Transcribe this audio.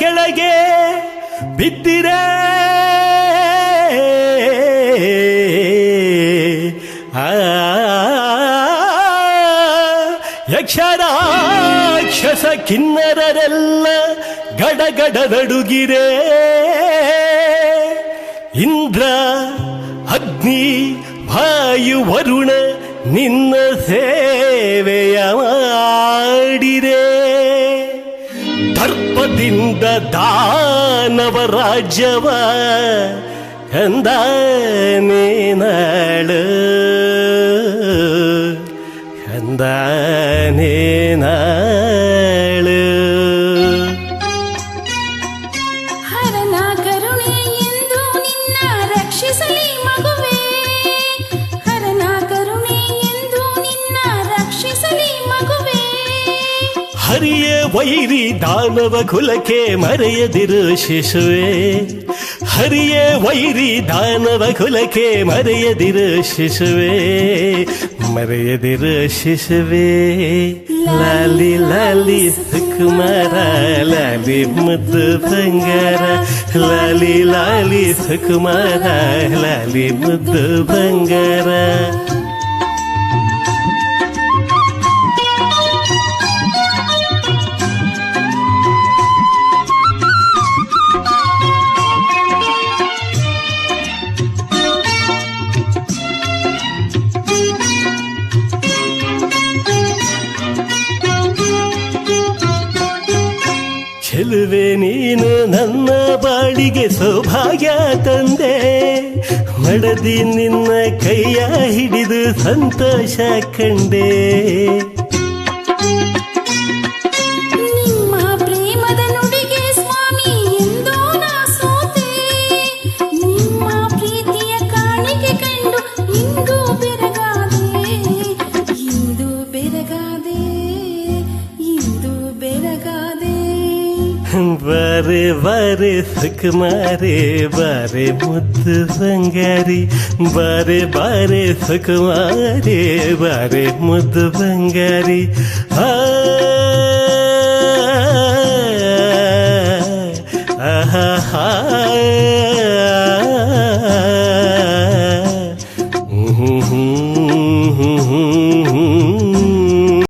ಕೆಳಗೆ ಬಿದ್ದಿರೆ ಯಕ್ಷರಾಕ್ಷಸ ಕಿನ್ನರರೆಲ್ಲ ಗಡಗಡದಡುಗಿರೆ ಇಂದ್ರ ಅಗ್ನಿ ವಾಯು ವರುಣ ನಿನ್ನ ಸೇವೆಯ ಮಾಡಿರೆ ದರ್ಪದಿಂದ ದಾನವ ರಾಜ್ಯವ ಕಂದಾನೇ ನಾಳು ಹರಿಯ ವೈರಿ ದಾನವ ಕುಲಕ್ಕೆ ಮರೆಯದಿರು ಶಿಶುವೆ ಹರಿಯ ವೈರಿ ದಾನವ ಕುಲಕ್ಕೆ ಮರೆಯದಿರು ಶಿಶುವೆ ಮರೆಯದಿರು ಶಿಶುವೆ ಲಾಲಿ ಲಾಲಿ ಸುಕುಮಾರ ಲಾಲಿ ಮುದ್ದು ಬಂಗಾರ ಲಾಲಿ ಲಾಲಿ ಸುಕುಮಾರ ಲಾಲಿ ಮುದ್ದು ಬಂಗಾರ ಚೆಲುವೆ ನೀನು ನನ್ನ ಬಾಳಿಗೆ ಸೌಭಾಗ್ಯ ತಂದೆ. ಮಡದಿ ನಿನ್ನ ಕೈಯ ಹಿಡಿದು ಸಂತೋಷ ಕಂಡೆ. வரு வரு சுகுமாரே வரு முத்து பங்காரி வரு வரு சுகுமாரே வரு முத்து பங்காரி ஆ ஆஹா